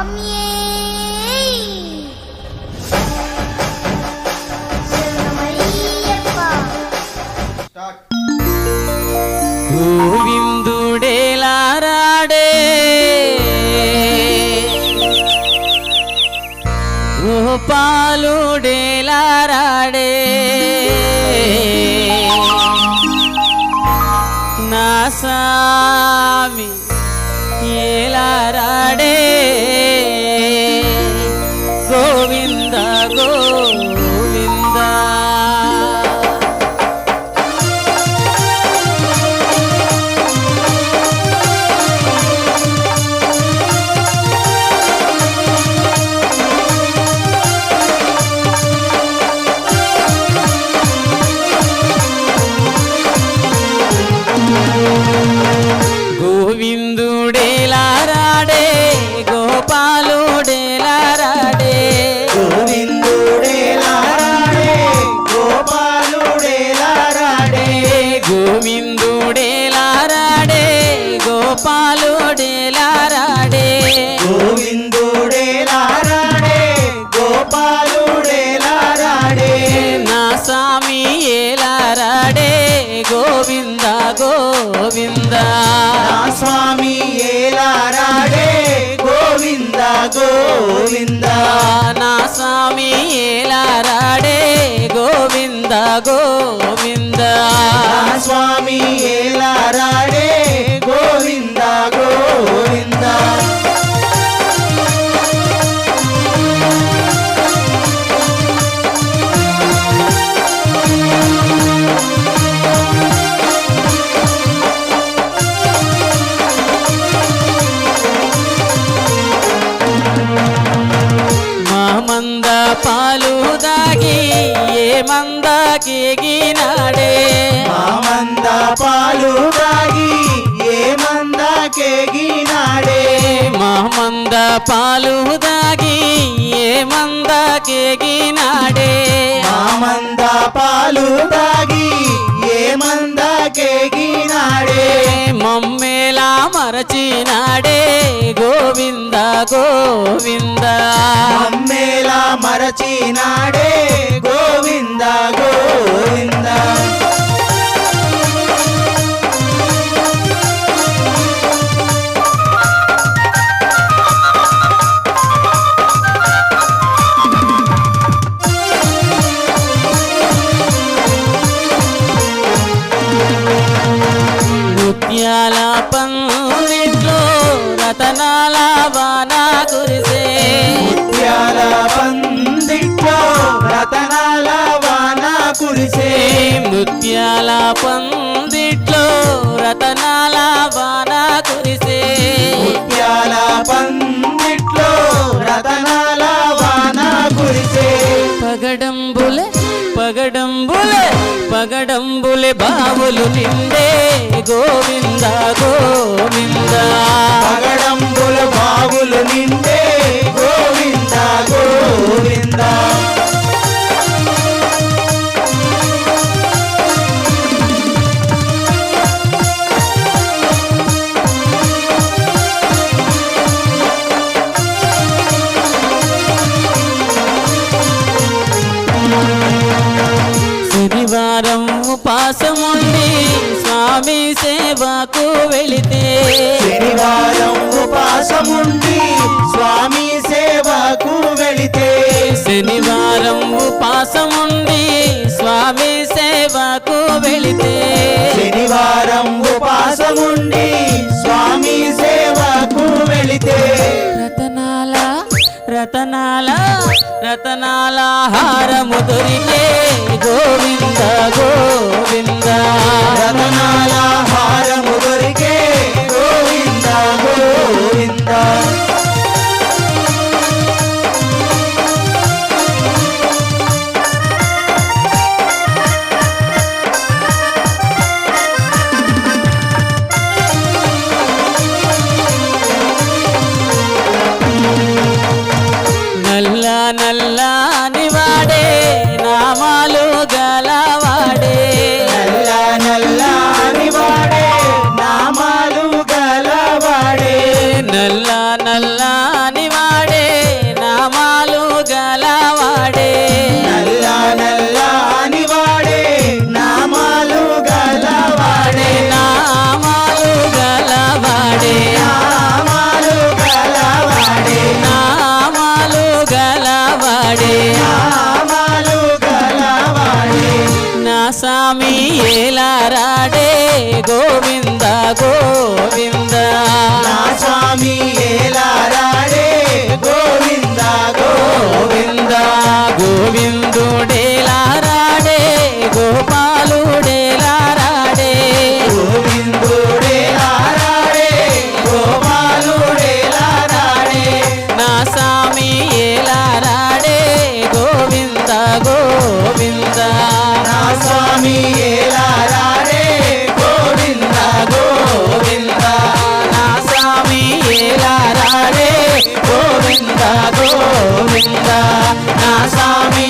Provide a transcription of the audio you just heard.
స్వామియే గోవిందుడేలారాడే గోపాలుడేలారాడే నా సామి గోవింద. నా స్వామి ఏలారాడే గోవింద గోవింద. స్వామి కేగినాడే మామంద పాలు తాగి ఏ మంద కేగినాడే. మా మంద పాలు దాగి ఏ మంద కేగినాడే. మామంద పాలు తాగి ఏ మంద కేగినాడే. మమ్మేలా మరచినాడే. గోవింద. గోవింద మరచినాడే గోవింద గోవింద. ముత్యాల పందిట్లో రతనాల వాన కురిసే. ముత్యాల పందిట్లో రతనాల వాన కురిసే. పగడంబులే పగడంబులే పగడంబులే బావులు నిండే గోవింద వెళితే శనివారం ఉపాసముండి స్వామి సేవకు వెళితే. రతనాల రతనాల రతనాల హారము దొరికే గోవింద గోవింద. రతనాల హారము దొరికే గలవాడే. నా స్వామి ఎలా రాడే? గోవింద గోవింద. నా స్వామి ఎలా రాడే? గోవింద. గోవింద గోవింద. గోవింద నా స్వామి ఏలారా రే గోవింద గోవింద నా స్వామి ఏలారా రే గోవింద గోవింద స్వామి